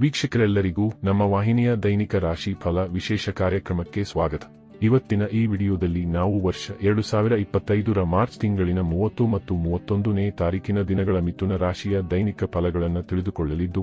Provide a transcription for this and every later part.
ವೀಕ್ಷಕರೆಲ್ಲರಿಗೂ ನಮ್ಮ ವಾಹಿನಿಯ ದೈನಿಕ ರಾಶಿ ಫಲ ವಿಶೇಷ ಕಾರ್ಯಕ್ರಮಕ್ಕೆ ಸ್ವಾಗತ. ಇವತ್ತಿನ ಈ ವಿಡಿಯೋದಲ್ಲಿ ನಾವು ವರ್ಷ ಎರಡು ಸಾವಿರ ಇಪ್ಪತ್ತೈದರ ಮಾರ್ಚ್ ತಿಂಗಳಿನ ಮೂವತ್ತು ಮತ್ತು ಮೂವತ್ತೊಂದನೇ ತಾರೀಕಿನ ದಿನಗಳ ಮಿಥುನ ರಾಶಿಯ ದೈನಿಕ ಫಲಗಳನ್ನು ತಿಳಿದುಕೊಳ್ಳಲಿದ್ದು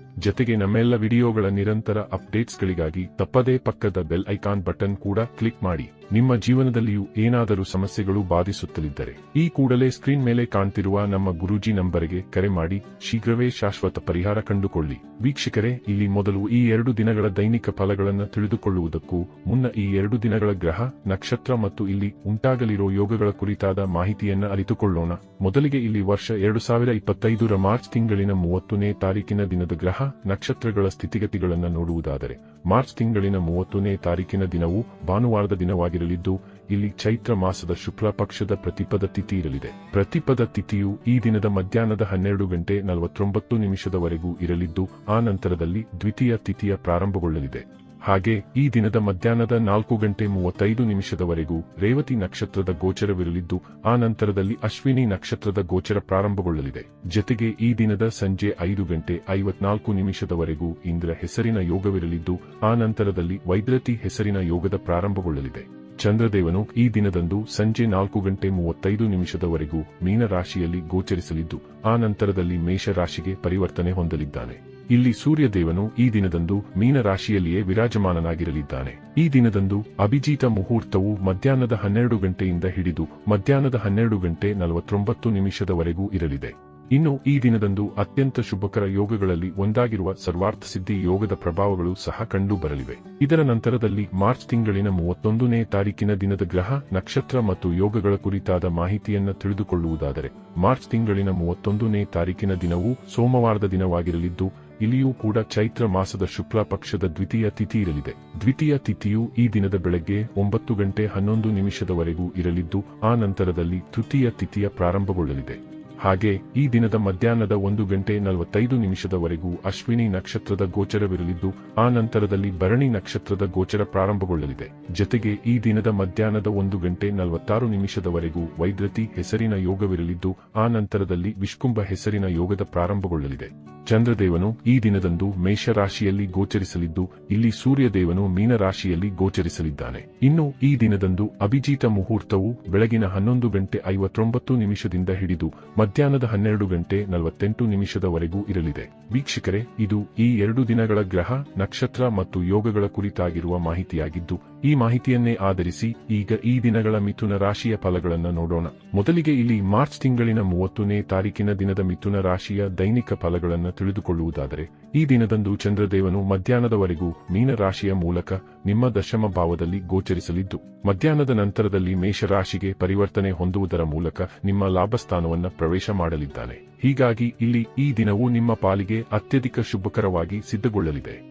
ಜೊತೆಗೆ ನಮ್ಮೆಲ್ಲ ವಿಡಿಯೋಗಳ ನಿರಂತರ ಅಪ್ಡೇಟ್ಸ್ಗಳಿಗಾಗಿ ತಪ್ಪದೇ ಪಕ್ಕದ ಬೆಲ್ ಐಕಾನ್ ಬಟನ್ ಕೂಡ ಕ್ಲಿಕ್ ಮಾಡಿ. ನಿಮ್ಮ ಜೀವನದಲ್ಲಿಯೂ ಏನಾದರೂ ಸಮಸ್ಯೆಗಳು ಬಾಧಿಸುತ್ತಲಿದ್ದರೆ ಈ ಕೂಡಲೇ ಸ್ಕ್ರೀನ್ ಮೇಲೆ ಕಾಣ್ತಿರುವ ನಮ್ಮ ಗುರೂಜಿ ನಂಬರ್ಗೆ ಕರೆ ಮಾಡಿ ಶೀಘ್ರವೇ ಶಾಶ್ವತ ಪರಿಹಾರ ಕಂಡುಕೊಳ್ಳಿ. ವೀಕ್ಷಕರೇ, ಇಲ್ಲಿ ಮೊದಲು ಈ ಎರಡು ದಿನಗಳ ದೈನಿಕ ಫಲಗಳನ್ನು ತಿಳಿದುಕೊಳ್ಳುವುದಕ್ಕೂ ಮುನ್ನ ಈ ಎರಡು ದಿನಗಳ ಗ್ರಹ, ನಕ್ಷತ್ರ ಮತ್ತು ಇಲ್ಲಿ ಉಂಟಾಗಲಿರೋ ಯೋಗಗಳ ಕುರಿತಾದ ಮಾಹಿತಿಯನ್ನು ಅರಿತುಕೊಳ್ಳೋಣ. ಮೊದಲಿಗೆ ಇಲ್ಲಿ ವರ್ಷ ಎರಡು ಸಾವಿರ ಇಪ್ಪತ್ತೈದರ ಮಾರ್ಚ್ ತಿಂಗಳಿನ ಮೂವತ್ತನೇ ತಾರೀಕಿನ ದಿನದ ಗ್ರಹ. ನಕ್ಷತ್ರಗಳ ಸ್ಥಿತಿಗತಿಗಳನ್ನು ನೋಡುವುದಾದರೆ ಮಾರ್ಚ್ ತಿಂಗಳಿನ ಮೂವತ್ತನೇ ತಾರೀಕಿನ ದಿನವು ಭಾನುವಾರದ ದಿನವಾಗಿರಲಿದ್ದು, ಇಲ್ಲಿ ಚೈತ್ರ ಮಾಸದ ಶುಕ್ಲ ಪಕ್ಷದ ಪ್ರತಿಪದ ತಿಥಿ ಇರಲಿದೆ. ಪ್ರತಿಪದ ತಿಥಿಯು ಈ ದಿನದ ಮಧ್ಯಾಹ್ನದ ಹನ್ನೆರಡು ಗಂಟೆ ನಲವತ್ತೊಂಬತ್ತು ನಿಮಿಷದವರೆಗೂ ಇರಲಿದ್ದು, ಆ ನಂತರದಲ್ಲಿ ದ್ವಿತೀಯ ತಿಥಿಯ ಪ್ರಾರಂಭಗೊಳ್ಳಲಿದೆ. ಹಾಗೆ ಈ ದಿನದ ಮಧ್ಯಾಹ್ನದ ನಾಲ್ಕು ಗಂಟೆ ಮೂವತ್ತೈದು ನಿಮಿಷದವರೆಗೂ ರೇವತಿ ನಕ್ಷತ್ರದ ಗೋಚರವಿರಲಿದ್ದು, ಆ ನಂತರದಲ್ಲಿ ಅಶ್ವಿನಿ ನಕ್ಷತ್ರದ ಗೋಚರ ಪ್ರಾರಂಭಗೊಳ್ಳಲಿದೆ. ಜತೆಗೆ ಈ ದಿನದ ಸಂಜೆ ಐದು ಗಂಟೆ ಐವತ್ನಾಲ್ಕು ನಿಮಿಷದವರೆಗೂ ಇಂದ್ರ ಹೆಸರಿನ ಯೋಗವಿರಲಿದ್ದು, ಆ ನಂತರದಲ್ಲಿ ವೈದ್ರತಿ ಹೆಸರಿನ ಯೋಗದ ಪ್ರಾರಂಭಗೊಳ್ಳಲಿದೆ. ಚಂದ್ರದೇವನು ಈ ದಿನದಂದು ಸಂಜೆ ನಾಲ್ಕು ಗಂಟೆ ಮೂವತ್ತೈದು ನಿಮಿಷದವರೆಗೂ ಮೀನರಾಶಿಯಲ್ಲಿ ಗೋಚರಿಸಲಿದ್ದು, ಆ ನಂತರದಲ್ಲಿ ಮೇಷರಾಶಿಗೆ ಪರಿವರ್ತನೆ ಹೊಂದಲಿದ್ದಾನೆ. ಇಲ್ಲಿ ಸೂರ್ಯದೇವನು ಈ ದಿನದಂದು ಮೀನರಾಶಿಯಲ್ಲಿಯೇ ವಿರಾಜಮಾನನಾಗಿರಲಿದ್ದಾನೆ. ಈ ದಿನದಂದು ಅಭಿಜೀತ ಮುಹೂರ್ತವು ಮಧ್ಯಾಹ್ನದ ಹನ್ನೆರಡು ಗಂಟೆಯಿಂದ ಹಿಡಿದು ಮಧ್ಯಾಹ್ನದ ಹನ್ನೆರಡು ಗಂಟೆ ನಲವತ್ತೊಂಬತ್ತು ನಿಮಿಷದವರೆಗೂ ಇರಲಿದೆ. ಇನ್ನು ಈ ದಿನದಂದು ಅತ್ಯಂತ ಶುಭಕರ ಯೋಗಗಳಲ್ಲಿ ಒಂದಾಗಿರುವ ಸರ್ವಾರ್ಥ ಸಿದ್ಧಿ ಯೋಗದ ಪ್ರಭಾವಗಳು ಸಹ ಕಂಡು ಬರಲಿವೆ ಇದರ ನಂತರದಲ್ಲಿ ಮಾರ್ಚ್ ತಿಂಗಳಿನ ಮೂವತ್ತೊಂದನೇ ತಾರೀಕಿನ ದಿನದ ಗ್ರಹ, ನಕ್ಷತ್ರ ಮತ್ತು ಯೋಗಗಳ ಕುರಿತಾದ ಮಾಹಿತಿಯನ್ನು ತಿಳಿದುಕೊಳ್ಳುವುದಾದರೆ, ಮಾರ್ಚ್ ತಿಂಗಳಿನ ಮೂವತ್ತೊಂದನೇ ತಾರೀಕಿನ ದಿನವು ಸೋಮವಾರದ ದಿನವಾಗಿರಲಿದ್ದು ಇಲ್ಲಿಯೂ ಕೂಡ ಚೈತ್ರ ಮಾಸದ ಶುಕ್ಲ ಪಕ್ಷದ ದ್ವಿತೀಯ ತಿಥಿ ಇರಲಿದೆ ದ್ವಿತೀಯ ತಿಥಿಯು ಈ ದಿನದ ಬೆಳಗ್ಗೆ ಒಂಬತ್ತು ಗಂಟೆ ಹನ್ನೊಂದು ನಿಮಿಷದವರೆಗೂ ಇರಲಿದ್ದು, ಆ ನಂತರದಲ್ಲಿ ತೃತೀಯ ತಿಥಿಯ ಪ್ರಾರಂಭಗೊಳ್ಳಲಿದೆ. ಹಾಗೆ, ಈ ದಿನದ ಮಧ್ಯಾಹ್ನದ ಒಂದು ಗಂಟೆ ನಲವತ್ತೈದು ನಿಮಿಷದವರೆಗೂ ಅಶ್ವಿನಿ ನಕ್ಷತ್ರದ ಗೋಚರವಿರಲಿದ್ದು, ಆ ನಂತರದಲ್ಲಿ ಭರಣಿ ನಕ್ಷತ್ರದ ಗೋಚರ ಪ್ರಾರಂಭಗೊಳ್ಳಲಿದೆ. ಜೊತೆಗೆ, ಈ ದಿನದ ಮಧ್ಯಾಹ್ನದ ಒಂದು ಗಂಟೆ ನಲವತ್ತಾರು ನಿಮಿಷದವರೆಗೂ ವೈದ್ರತಿ ಹೆಸರಿನ ಯೋಗವಿರಲಿದ್ದು, ಆ ನಂತರದಲ್ಲಿ ವಿಷ್ಕುಂಭ ಹೆಸರಿನ ಯೋಗದ ಪ್ರಾರಂಭಗೊಳ್ಳಲಿದೆ. ಚಂದ್ರದೇವನು ಈ ದಿನದಂದು ಮೇಷರಾಶಿಯಲ್ಲಿ ಗೋಚರಿಸಲಿದ್ದು, ಇಲ್ಲಿ ಸೂರ್ಯದೇವನು ಮೀನರಾಶಿಯಲ್ಲಿ ಗೋಚರಿಸಲಿದ್ದಾನೆ. ಇನ್ನು, ಈ ದಿನದಂದು ಅಭಿಜೀತ ಮುಹೂರ್ತವು ಬೆಳಗಿನ ಹನ್ನೊಂದು ಗಂಟೆ ಐವತ್ತೊಂಬತ್ತು ನಿಮಿಷದಿಂದ ಹಿಡಿದು ಮಧ್ಯಾಹ್ನದ ಹನ್ನೆರಡು ಗಂಟೆ ನಲವತ್ತೆಂಟು ನಿಮಿಷದವರೆಗೂ ಇರಲಿದೆ. ವೀಕ್ಷಕರೇ, ಇದು ಈ ಎರಡು ದಿನಗಳ ಗ್ರಹ, ನಕ್ಷತ್ರ ಮತ್ತು ಯೋಗಗಳ ಕುರಿತಾಗಿರುವ ಮಾಹಿತಿಯಾಗಿದ್ದು ಈ ಮಾಹಿತಿಯನ್ನೇ ಆಧರಿಸಿ ಈಗ ಈ ದಿನಗಳ ಮಿಥುನ ರಾಶಿಯ ಫಲಗಳನ್ನು ನೋಡೋಣ. ಮೊದಲಿಗೆ ಇಲ್ಲಿ ಮಾರ್ಚ್ ತಿಂಗಳಿನ ಮೂವತ್ತನೇ ತಾರೀಕಿನ ದಿನದ ಮಿಥುನ ರಾಶಿಯ ದೈನಿಕ ಫಲಗಳನ್ನು ತಿಳಿದುಕೊಳ್ಳುವುದಾದರೆ, ಈ ದಿನದಂದು ಚಂದ್ರದೇವನು ಮಧ್ಯಾಹ್ನದವರೆಗೂ ಮೀನರಾಶಿಯ ಮೂಲಕ ನಿಮ್ಮ ದಶಮ ಭಾವದಲ್ಲಿ ಗೋಚರಿಸಲಿದ್ದು, ಮಧ್ಯಾಹ್ನದ ನಂತರದಲ್ಲಿ ಮೇಷರಾಶಿಗೆ ಪರಿವರ್ತನೆ ಹೊಂದುವುದರ ಮೂಲಕ ನಿಮ್ಮ ಲಾಭಸ್ಥಾನವನ್ನು ಪ್ರವೇಶ ಮಾಡಲಿದ್ದಾನೆ. ಹೀಗಾಗಿ ಇಲ್ಲಿ ಈ ದಿನವು ನಿಮ್ಮ ಪಾಲಿಗೆ ಅತ್ಯಧಿಕ ಶುಭಕರವಾಗಿ ಸಿದ್ಧಗೊಳ್ಳಲಿದೆ.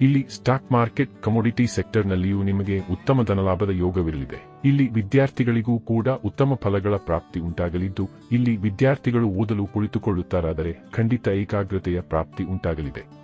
ಇಲ್ಲಿ ಸ್ಟಾಕ್ ಮಾರ್ಕೆಟ್ ಕಮೋಡಿಟಿ ಸೆಕ್ಟರ್ನಲ್ಲಿಯೂ ನಿಮಗೆ ಉತ್ತಮ ಧನಲಾಭದ ಯೋಗವಿರಲಿದೆ. ಇಲ್ಲಿ ವಿದ್ಯಾರ್ಥಿಗಳಿಗೂ ಕೂಡ ಉತ್ತಮ ಫಲಗಳ ಪ್ರಾಪ್ತಿ ಉಂಟಾಗಲಿದ್ದು, ಇಲ್ಲಿ ವಿದ್ಯಾರ್ಥಿಗಳು ಓದಲು ಕುಳಿತುಕೊಳ್ಳುತ್ತಾರಾದರೆ ಖಂಡಿತ ಏಕಾಗ್ರತೆಯ ಪ್ರಾಪ್ತಿ ಉಂಟಾಗಲಿದೆ.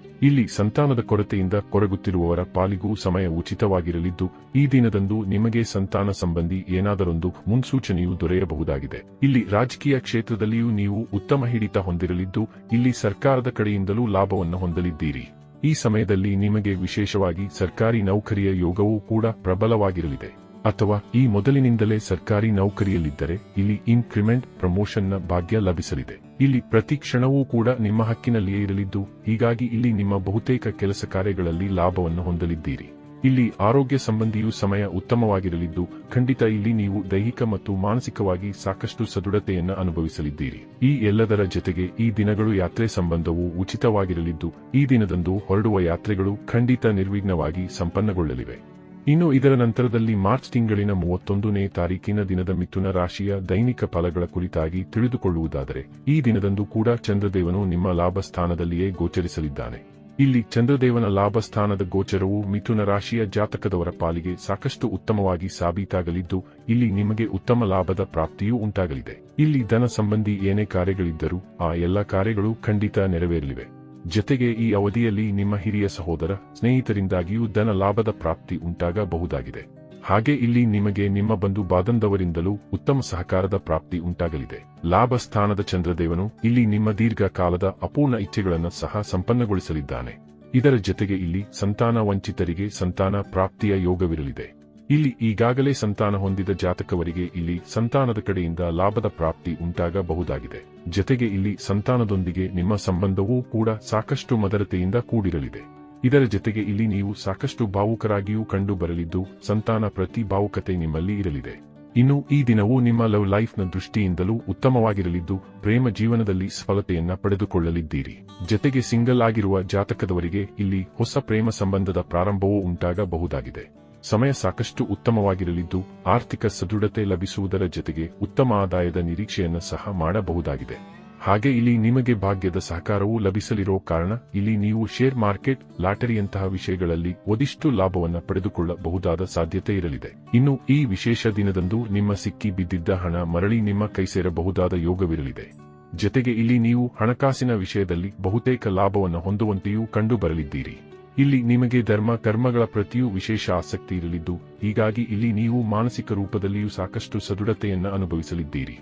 ಇಲ್ಲಿ ಸಂತಾನದ ಕೊರತೆಯಿಂದ ಕೊರಗುತ್ತಿರುವವರ ಪಾಲಿಗೂ ಸಮಯ ಉಚಿತವಾಗಿರಲಿದ್ದು, ಈ ದಿನದಂದು ನಿಮಗೆ ಸಂತಾನ ಸಂಬಂಧಿ ಏನಾದರೊಂದು ಮುನ್ಸೂಚನೆಯು ದೊರೆಯಬಹುದಾಗಿದೆ. ಇಲ್ಲಿ ರಾಜಕೀಯ ಕ್ಷೇತ್ರದಲ್ಲಿಯೂ ನೀವು ಉತ್ತಮ ಹಿಡಿತ ಹೊಂದಿರಲಿದ್ದು, ಇಲ್ಲಿ ಸರ್ಕಾರದ ಕಡೆಯಿಂದಲೂ ಲಾಭವನ್ನು ಹೊಂದಲಿದ್ದೀರಿ. ಈ ಸಮಯದಲ್ಲಿ ನಿಮಗೆ ವಿಶೇಷವಾಗಿ ಸರ್ಕಾರಿ ನೌಕರಿಯ ಯೋಗವೂ ಕೂಡ ಪ್ರಬಲವಾಗಿರಲಿದೆ. ಅಥವಾ ಈ ಮೊದಲಿನಿಂದಲೇ ಸರ್ಕಾರಿ ನೌಕರಿಯಲ್ಲಿದ್ದರೆ ಇಲ್ಲಿ ಇನ್ಕ್ರಿಮೆಂಟ್ ಪ್ರಮೋಷನ್ನ ಭಾಗ್ಯ ಲಭಿಸಲಿದೆ. ಇಲ್ಲಿ ಪ್ರತಿ ಕ್ಷಣವೂ ಕೂಡ ನಿಮ್ಮ ಹಕ್ಕಿನಲ್ಲಿಯೇ ಇರಲಿದ್ದು, ಹೀಗಾಗಿ ಇಲ್ಲಿ ನಿಮ್ಮ ಬಹುತೇಕ ಕೆಲಸ ಕಾರ್ಯಗಳಲ್ಲಿ ಲಾಭವನ್ನು ಹೊಂದಲಿದ್ದೀರಿ. ಇಲ್ಲಿ ಆರೋಗ್ಯ ಸಂಬಂಧಿಯೂ ಸಮಯ ಉತ್ತಮವಾಗಿರಲಿದ್ದು, ಖಂಡಿತ ಇಲ್ಲಿ ನೀವು ದೈಹಿಕ ಮತ್ತು ಮಾನಸಿಕವಾಗಿ ಸಾಕಷ್ಟು ಸದೃಢತೆಯನ್ನು ಅನುಭವಿಸಲಿದ್ದೀರಿ. ಈ ಎಲ್ಲದರ ಜೊತೆಗೆ ಈ ದಿನಗಳು ಯಾತ್ರೆ ಸಂಬಂಧವು ಉಚಿತವಾಗಿರಲಿದ್ದು, ಈ ದಿನದಂದು ಹೊರಡುವ ಯಾತ್ರೆಗಳು ಖಂಡಿತ ನಿರ್ವಿಘ್ನವಾಗಿ ಸಂಪನ್ನಗೊಳ್ಳಲಿವೆ. ಇನ್ನು ಇದರ ನಂತರದಲ್ಲಿ ಮಾರ್ಚ್ ತಿಂಗಳಿನ ಮೂವತ್ತೊಂದನೇ ತಾರೀಕಿನ ದಿನದ ಮಿಥುನ ರಾಶಿಯ ದೈನಿಕ ಫಲಗಳ ಕುರಿತಾಗಿ ತಿಳಿದುಕೊಳ್ಳುವುದಾದರೆ, ಈ ದಿನದಂದು ಕೂಡ ಚಂದ್ರದೇವನು ನಿಮ್ಮ ಲಾಭ ಸ್ಥಾನದಲ್ಲಿಯೇ ಗೋಚರಿಸಲಿದ್ದಾನೆ. ಇಲ್ಲಿ ಚಂದ್ರದೇವನ ಲಾಭ ಸ್ಥಾನದ ಗೋಚರವು ಮಿಥುನ ರಾಶಿಯ ಜಾತಕದವರ ಪಾಲಿಗೆ ಸಾಕಷ್ಟು ಉತ್ತಮವಾಗಿ ಸಾಬೀತಾಗಲಿದ್ದು, ಇಲ್ಲಿ ನಿಮಗೆ ಉತ್ತಮ ಲಾಭದ ಪ್ರಾಪ್ತಿಯೂ ಉಂಟಾಗಲಿದೆ. ಇಲ್ಲಿ ಧನ ಸಂಬಂಧಿ ಏನೇ ಕಾರ್ಯಗಳಿದ್ದರೂ, ಆ ಎಲ್ಲ ಕಾರ್ಯಗಳು ಖಂಡಿತ ನೆರವೇರಲಿವೆ. ಜತೆಗೆ ಈ ಅವಧಿಯಲ್ಲಿ ನಿಮ್ಮ ಹಿರಿಯ ಸಹೋದರ ಸ್ನೇಹಿತರಿಂದಾಗಿಯೂ ಧನ ಲಾಭದ ಪ್ರಾಪ್ತಿ ಉಂಟಾಗಬಹುದಾಗಿದೆ. ಹಾಗೆ ಇಲ್ಲಿ ನಿಮಗೆ ನಿಮ್ಮ ಬಂಧು ಬಾಧಂದವರಿಂದಲೂ ಉತ್ತಮ ಸಹಕಾರದ ಪ್ರಾಪ್ತಿ ಉಂಟಾಗಲಿದೆ. ಲಾಭ ಸ್ಥಾನದ ಚಂದ್ರದೇವನು ಇಲ್ಲಿ ನಿಮ್ಮ ದೀರ್ಘಕಾಲದ ಅಪೂರ್ಣ ಇಚ್ಛೆಗಳನ್ನು ಸಹ ಸಂಪನ್ನಗೊಳಿಸಲಿದ್ದಾನೆ. ಇದರ ಜತೆಗೆ ಇಲ್ಲಿ ಸಂತಾನ ವಂಚಿತರಿಗೆ ಸಂತಾನ ಪ್ರಾಪ್ತಿಯ ಯೋಗವಿರಲಿದೆ. ಇಲ್ಲಿ ಈಗಾಗಲೇ ಸಂತಾನ ಹೊಂದಿದ ಜಾತಕವರಿಗೆ ಇಲ್ಲಿ ಸಂತಾನದ ಕಡೆಯಿಂದ ಲಾಭದ ಪ್ರಾಪ್ತಿ ಉಂಟಾಗಬಹುದಾಗಿದೆ. ಜತೆಗೆ ಇಲ್ಲಿ ಸಂತಾನದೊಂದಿಗೆ ನಿಮ್ಮ ಸಂಬಂಧವೂ ಕೂಡ ಸಾಕಷ್ಟು ಮದರತೆಯಿಂದ ಕೂಡಿರಲಿದೆ. ಇದರ ಜತೆಗೆ ಇಲ್ಲಿ ನೀವು ಸಾಕಷ್ಟು ಭಾವುಕರಾಗಿಯೂ ಕಂಡು ಬರಲಿದ್ದು ಸಂತಾನ ಪ್ರತಿ ಭಾವುಕತೆ ನಿಮ್ಮಲ್ಲಿ ಇರಲಿದೆ. ಇನ್ನು ಈ ದಿನವು ನಿಮ್ಮ ಲವ್ ಲೈಫ್ನ ದೃಷ್ಟಿಯಿಂದಲೂ ಉತ್ತಮವಾಗಿರಲಿದ್ದು, ಪ್ರೇಮ ಜೀವನದಲ್ಲಿ ಸಫಲತೆಯನ್ನ ಪಡೆದುಕೊಳ್ಳಲಿದ್ದೀರಿ. ಜತೆಗೆ ಸಿಂಗಲ್ ಆಗಿರುವ ಜಾತಕದವರಿಗೆ ಇಲ್ಲಿ ಹೊಸ ಪ್ರೇಮ ಸಂಬಂಧದ ಪ್ರಾರಂಭವೂ ಉಂಟಾಗಬಹುದಾಗಿದೆ. ಸಮಯ ಸಾಕಷ್ಟು ಉತ್ತಮವಾಗಿರಲಿದ್ದು, ಆರ್ಥಿಕ ಸದೃಢತೆ ಲಭಿಸುವುದರ ಜೊತೆಗೆ ಉತ್ತಮ ಆದಾಯದ ನಿರೀಕ್ಷೆಯನ್ನು ಸಹ ಮಾಡಬಹುದಾಗಿದೆ. ಹಾಗೆ ಇಲ್ಲಿ ನಿಮಗೆ ಭಾಗ್ಯದ ಸಹಕಾರವೂ ಲಭಿಸಲಿರೋ ಕಾರಣ, ಇಲ್ಲಿ ನೀವು ಶೇರ್ ಮಾರ್ಕೆಟ್, ಲಾಟರಿಯಂತಹ ವಿಷಯಗಳಲ್ಲಿ ಒದಿಷ್ಟು ಲಾಭವನ್ನು ಪಡೆದುಕೊಳ್ಳಬಹುದಾದ ಸಾಧ್ಯತೆ ಇರಲಿದೆ. ಇನ್ನು ಈ ವಿಶೇಷ ದಿನದಂದು ನಿಮ್ಮ ಸಿಕ್ಕಿ ಬಿದ್ದಿದ್ದ ಹಣ ಮರಳಿ ನಿಮ್ಮ ಕೈ ಸೇರಬಹುದಾದ ಯೋಗವಿರಲಿದೆ. ಜತೆಗೆ ಇಲ್ಲಿ ನೀವು ಹಣಕಾಸಿನ ವಿಷಯದಲ್ಲಿ ಬಹುತೇಕ ಲಾಭವನ್ನು ಹೊಂದುವಂತೆಯೂ ಕಂಡು ಬರಲಿದ್ದೀರಿ ಇಲ್ಲಿ ನಿಮಗೆ ಧರ್ಮ ಕರ್ಮಗಳ ಪ್ರತಿಯೂ ವಿಶೇಷ ಆಸಕ್ತಿ ಇರಲಿದ್ದು, ಹೀಗಾಗಿ ಇಲ್ಲಿ ನೀವು ಮಾನಸಿಕ ರೂಪದಲ್ಲಿಯೂ ಸಾಕಷ್ಟು ಸದೃಢತೆಯನ್ನ ಅನುಭವಿಸಲಿದ್ದೀರಿ.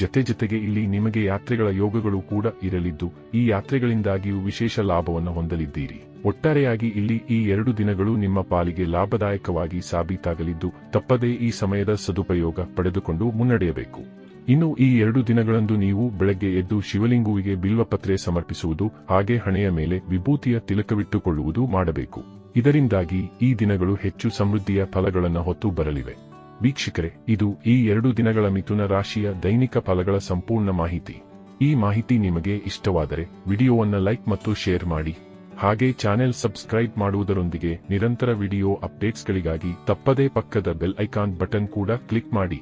ಜತೆ ಜತೆಗೆ ಇಲ್ಲಿ ನಿಮಗೆ ಯಾತ್ರೆಗಳ ಯೋಗಗಳು ಕೂಡ ಇರಲಿದ್ದು, ಈ ಯಾತ್ರೆಗಳಿಂದಾಗಿಯೂ ವಿಶೇಷ ಲಾಭವನ್ನು ಹೊಂದಲಿದ್ದೀರಿ. ಒಟ್ಟಾರೆಯಾಗಿ ಇಲ್ಲಿ ಈ ಎರಡು ದಿನಗಳು ನಿಮ್ಮ ಪಾಲಿಗೆ ಲಾಭದಾಯಕವಾಗಿ ಸಾಬೀತಾಗಲಿದ್ದು, ತಪ್ಪದೇ ಈ ಸಮಯದ ಸದುಪಯೋಗ ಪಡೆದುಕೊಂಡು ಮುನ್ನಡೆಯಬೇಕು. ಇನ್ನು ಈ ಎರಡು ದಿನಗಳಂದು ನೀವು ಬೆಳಗ್ಗೆ ಎದ್ದು ಶಿವಲಿಂಗುವಿಗೆ ಬಿಲ್ವಪತ್ರೆ ಸಮರ್ಪಿಸುವುದು, ಹಾಗೆ ಹಣೆಯ ಮೇಲೆ ವಿಭೂತಿಯ ತಿಲಕವಿಟ್ಟುಕೊಳ್ಳುವುದು ಮಾಡಬೇಕು. ಇದರಿಂದಾಗಿ ಈ ದಿನಗಳು ಹೆಚ್ಚು ಸಮೃದ್ಧಿಯ ಫಲಗಳನ್ನು ಹೊತ್ತು ಬರಲಿವೆ. ವೀಕ್ಷಕರೇ, ಇದು ಈ ಎರಡು ದಿನಗಳ ಮಿಥುನ ರಾಶಿಯ ದೈನಿಕ ಫಲಗಳ ಸಂಪೂರ್ಣ ಮಾಹಿತಿ. ಈ ಮಾಹಿತಿ ನಿಮಗೆ ಇಷ್ಟವಾದರೆ ವಿಡಿಯೋವನ್ನು ಲೈಕ್ ಮತ್ತು ಶೇರ್ ಮಾಡಿ. ಹಾಗೆ ಚಾನೆಲ್ ಸಬ್ಸ್ಕ್ರೈಬ್ ಮಾಡುವುದರೊಂದಿಗೆ ನಿರಂತರ ವಿಡಿಯೋ ಅಪ್ಡೇಟ್ಸ್ಗಳಿಗಾಗಿ ತಪ್ಪದೇ ಪಕ್ಕದ ಬೆಲ್ ಐಕಾನ್ ಬಟನ್ ಕೂಡ ಕ್ಲಿಕ್ ಮಾಡಿ.